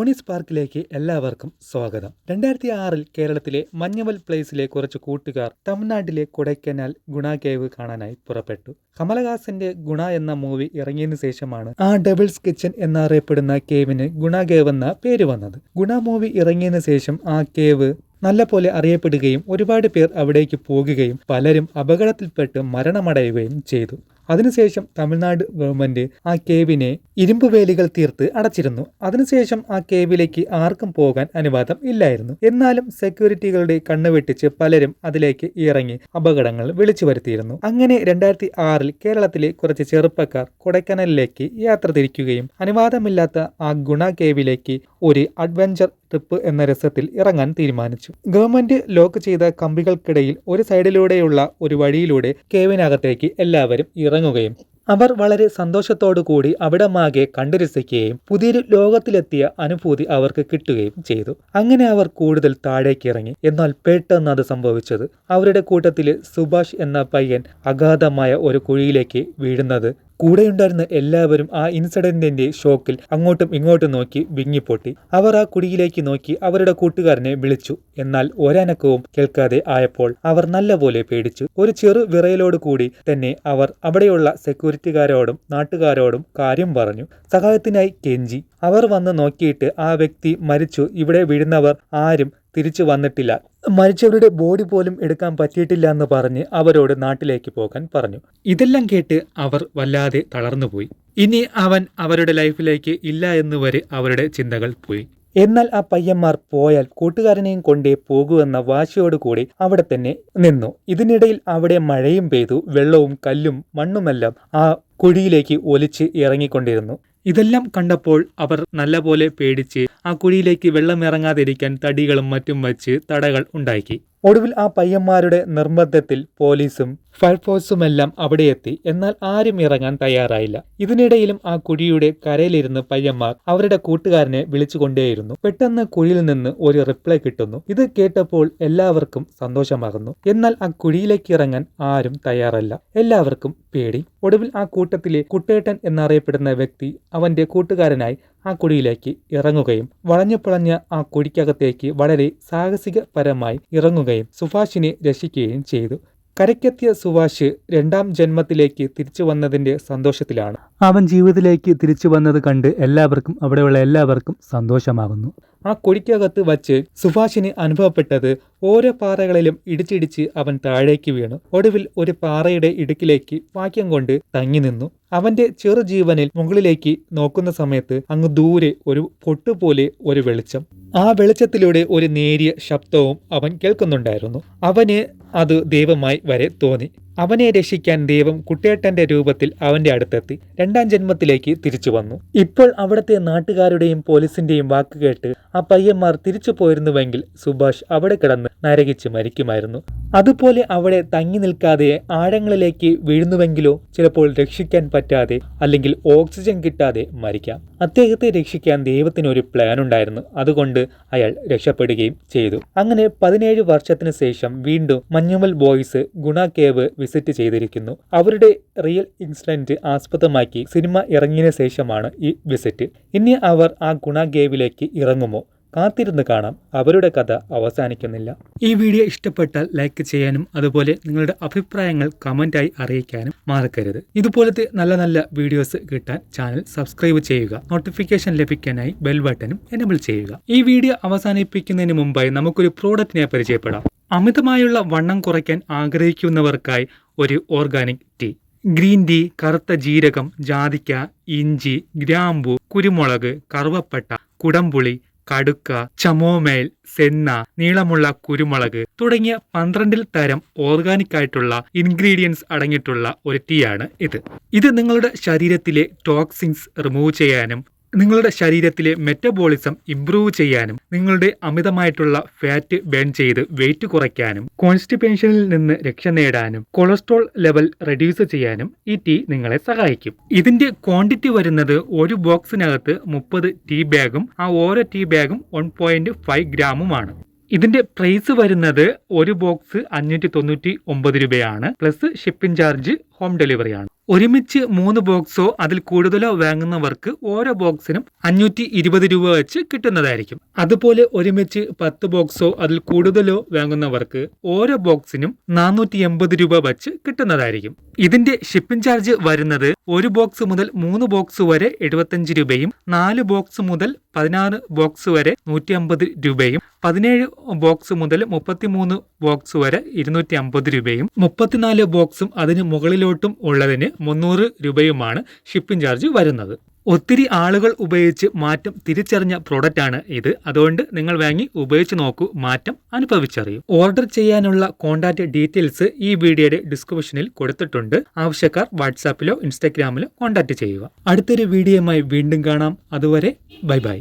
ജോണീസ് പാർക്കിലേക്ക് എല്ലാവർക്കും സ്വാഗതം. രണ്ടായിരത്തി ആറിൽ കേരളത്തിലെ മഞ്ഞവൽ പ്ലേസിലെ കുറച്ച് കൂട്ടുകാർ തമിഴ്നാട്ടിലെ കൊടൈക്കനാൽ ഗുണ കേവ് കാണാനായി പുറപ്പെട്ടു. കമലഹാസന്റെ ഗുണ എന്ന മൂവി ഇറങ്ങിയതിനു ശേഷമാണ് ആ ഡബിൾസ് കിച്ചൺ എന്നറിയപ്പെടുന്ന കേവിന് ഗുണ കേവ് എന്ന പേര് വന്നത്. ഗുണ മൂവി ഇറങ്ങിയതിനു ശേഷം ആ കേവ് നല്ലപോലെ അറിയപ്പെടുകയും ഒരുപാട് പേർ അവിടേക്ക് പോകുകയും പലരും അപകടത്തിൽപ്പെട്ട് മരണമടയുകയും ചെയ്തു. അതിനുശേഷം തമിഴ്നാട് ഗവൺമെന്റ് ആ കേവിനെ ഇരുമ്പ് വേലികൾ തീർത്ത് അടച്ചിരുന്നു. അതിനുശേഷം ആ കേവിലേക്ക് ആർക്കും പോകാൻ അനുവാദം ഇല്ലായിരുന്നു. എന്നാലും സെക്യൂരിറ്റികളുടെ കണ്ണുവെട്ടിച്ച് പലരും അതിലേക്ക് ഇറങ്ങി അപകടങ്ങൾ വിളിച്ചു വരുത്തിയിരുന്നു. അങ്ങനെ രണ്ടായിരത്തി ആറിൽ കേരളത്തിലെ കുറച്ച് ചെറുപ്പക്കാർ കൊടൈക്കനാലിലേക്ക് യാത്ര തിരിക്കുകയും അനുവാദമില്ലാത്ത ആ ഗുണ കേവിലേക്ക് ഒരു അഡ്വഞ്ചർ ട്രിപ്പ് എന്ന രസത്തിൽ ഇറങ്ങാൻ തീരുമാനിച്ചു. ഗവൺമെന്റ് ലോക്ക് ചെയ്ത കമ്പികൾക്കിടയിൽ ഒരു സൈഡിലൂടെയുള്ള ഒരു വഴിയിലൂടെ കേവിനകത്തേക്ക് എല്ലാവരും ഇറങ്ങുകയും അവർ വളരെ സന്തോഷത്തോടു കൂടി അവിടമാകെ കണ്ടുരസിക്കുകയും പുതിയൊരു ലോകത്തിലെത്തിയ അനുഭൂതി അവർക്ക് കിട്ടുകയും ചെയ്തു. അങ്ങനെ അവർ കൂടുതൽ താഴേക്ക് ഇറങ്ങി എന്നാൽ പെട്ടെന്ന് അത് സംഭവിച്ചത്. അവരുടെ കൂട്ടത്തിൽ സുഭാഷ് എന്ന പയ്യൻ അഗാധമായ ഒരു കുഴിയിലേക്ക് വീഴുന്നത് കൂടെയുണ്ടായിരുന്ന എല്ലാവരും ആ ഇൻസിഡന്റിന്റെ ഷോക്കിൽ അങ്ങോട്ടും ഇങ്ങോട്ടും നോക്കി വിങ്ങിപ്പൊട്ടി. അവർ ആ കുടിയിലേക്ക് നോക്കി അവരുടെ കൂട്ടുകാരനെ വിളിച്ചു. എന്നാൽ ഒരനക്കവും കേൾക്കാതെ ആയപ്പോൾ അവർ നല്ലപോലെ പേടിച്ചു. ഒരു ചെറു വിറയലോട് കൂടി തന്നെ അവർ അവിടെയുള്ള സെക്യൂരിറ്റിക്കാരോടും നാട്ടുകാരോടും കാര്യം പറഞ്ഞു. സഹായത്തിനായി കെഞ്ചി. അവർ വന്ന് നോക്കിയിട്ട് ആ വ്യക്തി മരിച്ചു. ഇവിടെ വീഴുന്നവർ ആരും തിരിച്ചു വന്നിട്ടില്ല. മരിച്ചവരുടെ ബോഡി പോലും എടുക്കാൻ പറ്റിയിട്ടില്ല എന്ന് പറഞ്ഞ് അവരോട് നാട്ടിലേക്ക് പോകാൻ പറഞ്ഞു. ഇതെല്ലാം കേട്ട് അവർ വല്ലാതെ തളർന്നുപോയി. ഇനി അവൻ അവരുടെ ലൈഫിലേക്ക് ഇല്ല എന്ന് വരെ അവരുടെ ചിന്തകൾ പോയി. എന്നാൽ ആ പയ്യന്മാർ പോയാൽ കൂട്ടുകാരനെയും കൊണ്ടേ പോകുമെന്ന വാശിയോടുകൂടി അവിടെ തന്നെ നിന്നു. ഇതിനിടയിൽ അവിടെ മഴയും പെയ്തു വെള്ളവും കല്ലും മണ്ണുമെല്ലാം ആ കുഴിയിലേക്ക് ഒലിച്ച് ഇറങ്ങിക്കൊണ്ടിരുന്നു. ഇതെല്ലാം കണ്ടപ്പോൾ അവർ നല്ലപോലെ പേടിച്ച് ആ കുഴിയിലേക്ക് വെള്ളം ഇറങ്ങാതിരിക്കാൻ തടികളും മറ്റും വച്ച് തടകൾ ഉണ്ടാക്കി. ഒടുവിൽ ആ പയ്യന്മാരുടെ നിർബന്ധത്തിൽ പോലീസും ഫയർഫോഴ്സുമെല്ലാം അവിടെ എത്തി. എന്നാൽ ആരും ഇറങ്ങാൻ തയ്യാറായില്ല. ഇതിനിടയിലും ആ കുഴിയുടെ കരയിലിരുന്ന് പയ്യന്മാർ അവരുടെ കൂട്ടുകാരനെ വിളിച്ചുകൊണ്ടേയിരുന്നു. പെട്ടെന്ന് കുഴിയിൽ നിന്ന് ഒരു റിപ്ലൈ കിട്ടുന്നു. ഇത് കേട്ടപ്പോൾ എല്ലാവർക്കും സന്തോഷമാകുന്നു. എന്നാൽ ആ കുഴിയിലേക്ക് ഇറങ്ങാൻ ആരും തയ്യാറല്ല. എല്ലാവർക്കും പേടി. ഒടുവിൽ ആ കൂട്ടത്തിലെ കുട്ടേട്ടൻ എന്നറിയപ്പെടുന്ന വ്യക്തി അവന്റെ കൂട്ടുകാരനായി ആ കുഴിയിലേക്ക് ഇറങ്ങുകയും വളഞ്ഞു പുളഞ്ഞ ആ കുഴിക്കകത്തേക്ക് വളരെ സാഹസികപരമായി ഇറങ്ങുകയും സുഭാഷിനെ രക്ഷിക്കുകയും ചെയ്തു. കരയ്ക്കെത്തിയ സുഭാഷ് രണ്ടാം ജന്മത്തിലേക്ക് തിരിച്ചു വന്നതിന്റെ സന്തോഷത്തിലാണ്. അവൻ ജീവിതത്തിലേക്ക് തിരിച്ചു വന്നത് കണ്ട് എല്ലാവർക്കും അവിടെയുള്ള എല്ലാവർക്കും സന്തോഷമാകുന്നു. ആ കുഴിക്കകത്ത് വച്ച് സുഭാഷിന് അനുഭവപ്പെട്ടത് ഓരോ പാറകളിലും ഇടിച്ചിടിച്ച് അവൻ താഴേക്ക് വീണു. ഒടുവിൽ ഒരു പാറയുടെ ഇടുക്കിലേക്ക് വാക്യം കൊണ്ട് തങ്ങി നിന്നു. അവന്റെ ചെറുജീവനിൽ മുകളിലേക്ക് നോക്കുന്ന സമയത്ത് അങ്ങ് ദൂരെ ഒരു പൊട്ടുപോലെ ഒരു വെളിച്ചം. ആ വെളിച്ചത്തിലൂടെ ഒരു നേരിയ ശബ്ദവും അവൻ കേൾക്കുന്നുണ്ടായിരുന്നു. അവന് അത് ദൈവമായി വരെ തോന്നി. അവനെ രക്ഷിക്കാൻ ദൈവം കുട്ടേട്ടന്റെ രൂപത്തിൽ അവന്റെ അടുത്തെത്തി. രണ്ടാം ജന്മത്തിലേക്ക് തിരിച്ചു വന്നു. ഇപ്പോൾ അവിടുത്തെ നാട്ടുകാരുടെയും പോലീസിന്റെയും വാക്ക് കേട്ട് ആ പയ്യന്മാർ തിരിച്ചു പോയിരുന്നുവെങ്കിൽ സുഭാഷ് അവിടെ കിടന്ന് നരകിച്ച് മരിക്കുമായിരുന്നു. അതുപോലെ അവിടെ തങ്ങി നിൽക്കാതെ ആഴങ്ങളിലേക്ക് വീഴുന്നുവെങ്കിലോ ചിലപ്പോൾ രക്ഷിക്കാൻ പറ്റാതെ അല്ലെങ്കിൽ ഓക്സിജൻ കിട്ടാതെ മരിക്കാം. അദ്ദേഹത്തെ രക്ഷിക്കാൻ ദൈവത്തിന് ഒരു പ്ലാൻ ഉണ്ടായിരുന്നു. അതുകൊണ്ട് അയാൾ രക്ഷപ്പെടുകയും ചെയ്തു. അങ്ങനെ പതിനേഴ് വർഷത്തിന് ശേഷം വീണ്ടും Manjummel boys Guna cave visit ചെയ്തിരിക്കുന്നു. അവരുടെ റിയൽ ഇൻസിഡന്റ് ആസ്പദമാക്കി സിനിമ ഇറങ്ങിയതിനു ശേഷമാണ് ഈ വിസിറ്റ്. ഇനി അവർ ആ ഗുണ ഗേവിലേക്ക് ഇറങ്ങുമോ? കാത്തിരുന്ന് കാണാം. അവരുടെ കഥ അവസാനിക്കുന്നില്ല. ഈ വീഡിയോ ഇഷ്ടപ്പെട്ടാൽ ലൈക്ക് ചെയ്യാനും അതുപോലെ നിങ്ങളുടെ അഭിപ്രായങ്ങൾ കമന്റായി അറിയിക്കാനും മറക്കരുത്. ഇതുപോലത്തെ നല്ല നല്ല വീഡിയോസ് കിട്ടാൻ ചാനൽ സബ്സ്ക്രൈബ് ചെയ്യുക. നോട്ടിഫിക്കേഷൻ ലഭിക്കാനായി ബെൽ ബട്ടനും എനബിൾ ചെയ്യുക. ഈ വീഡിയോ അവസാനിപ്പിക്കുന്നതിന് മുമ്പായി നമുക്കൊരു പ്രോഡക്റ്റിനെ പരിചയപ്പെടാം. അമിതമായുള്ള വണ്ണം കുറയ്ക്കാൻ ആഗ്രഹിക്കുന്നവർക്കായി ഒരു ഓർഗാനിക് ടീ. ഗ്രീൻ ടീ കറുത്ത ജീരകം ജാതിക്ക ഇഞ്ചി ഗ്രാമ്പു കുരുമുളക് കറുവപ്പട്ട കുടംപുളി കടുക്ക ചമോമേൽ സെന്ന നീളമുള്ള കുരുമുളക് തുടങ്ങിയ പന്ത്രണ്ടിൽ തരം ഓർഗാനിക് ആയിട്ടുള്ള ഇൻഗ്രീഡിയൻസ് അടങ്ങിയിട്ടുള്ള ഒരു ടീയാണ് ഇത്. ഇത് നിങ്ങളുടെ ശരീരത്തിലെ ടോക്സിൻസ് റിമൂവ് ചെയ്യാനും നിങ്ങളുടെ ശരീരത്തിലെ മെറ്റബോളിസം ഇംപ്രൂവ് ചെയ്യാനും നിങ്ങളുടെ അമിതമായിട്ടുള്ള ഫാറ്റ് ബേൺ ചെയ്ത് വെയിറ്റ് കുറയ്ക്കാനും കോൺസ്റ്റിപ്പേഷനിൽ നിന്ന് രക്ഷ നേടാനും കൊളസ്ട്രോൾ ലെവൽ റെഡ്യൂസ് ചെയ്യാനും ഈ ടീ നിങ്ങളെ സഹായിക്കും. ഇതിന്റെ ക്വാണ്ടിറ്റി വരുന്നത് ഒരു ബോക്സിനകത്ത് മുപ്പത് ടീ ബാഗും ആ ഓരോ ടീ ബാഗും വൺ പോയിന്റ് ഫൈവ് ഗ്രാമുമാണ് ഇതിന്റെ പ്രൈസ് വരുന്നത് ഒരു ബോക്സ് അഞ്ഞൂറ്റി തൊണ്ണൂറ്റി ഒമ്പത് രൂപയാണ് plus shipping charge home delivery ആണ്. ഒരുമിച്ച് മൂന്ന് ബോക്സോ അതിൽ കൂടുതലോ വാങ്ങുന്നവർക്ക് ഓരോ ബോക്സിനും അഞ്ഞൂറ്റി ഇരുപത് രൂപ വെച്ച് കിട്ടുന്നതായിരിക്കും. അതുപോലെ ഒരുമിച്ച് പത്ത് ബോക്സോ അതിൽ കൂടുതലോ വാങ്ങുന്നവർക്ക് ഓരോ ബോക്സിനും നാനൂറ്റി എൺപത് രൂപ വെച്ച് കിട്ടുന്നതായിരിക്കും. ഇതിന്റെ ഷിപ്പിംഗ് ചാർജ് വരുന്നത് ഒരു ബോക്സ് മുതൽ മൂന്ന് ബോക്സ് വരെ എഴുപത്തഞ്ച് രൂപയും നാല് ബോക്സ് മുതൽ പതിനാറ് ബോക്സ് വരെ നൂറ്റി അമ്പത് രൂപയും പതിനേഴ് ബോക്സ് മുതൽ മുപ്പത്തിമൂന്ന് ബോക്സ് വരെ ഇരുന്നൂറ്റി അമ്പത് രൂപയും മുപ്പത്തിനാല് ബോക്സും അതിന് മുകളിലോട്ടും ഉള്ളതിന് മുന്നൂറ് രൂപയുമാണ് ഷിപ്പിംഗ് ചാർജ് വരുന്നത്. ഒത്തിരി ആളുകൾ ഉപയോഗിച്ച് മാറ്റം തിരിച്ചറിഞ്ഞ പ്രോഡക്റ്റ് ആണ് ഇത്. അതുകൊണ്ട് നിങ്ങൾ വാങ്ങി ഉപയോഗിച്ച് നോക്കൂ മാറ്റം അനുഭവിച്ചറിയും. ഓർഡർ ചെയ്യാനുള്ള കോൺടാക്ട് ഡീറ്റെയിൽസ് ഈ വീഡിയോയുടെ ഡിസ്ക്രിപ്ഷനിൽ കൊടുത്തിട്ടുണ്ട്. ആവശ്യക്കാർ വാട്സാപ്പിലോ ഇൻസ്റ്റാഗ്രാമിലോ കോൺടാക്ട് ചെയ്യുക. അടുത്തൊരു വീഡിയോയുമായി വീണ്ടും കാണാം. അതുവരെ ബൈ ബൈ.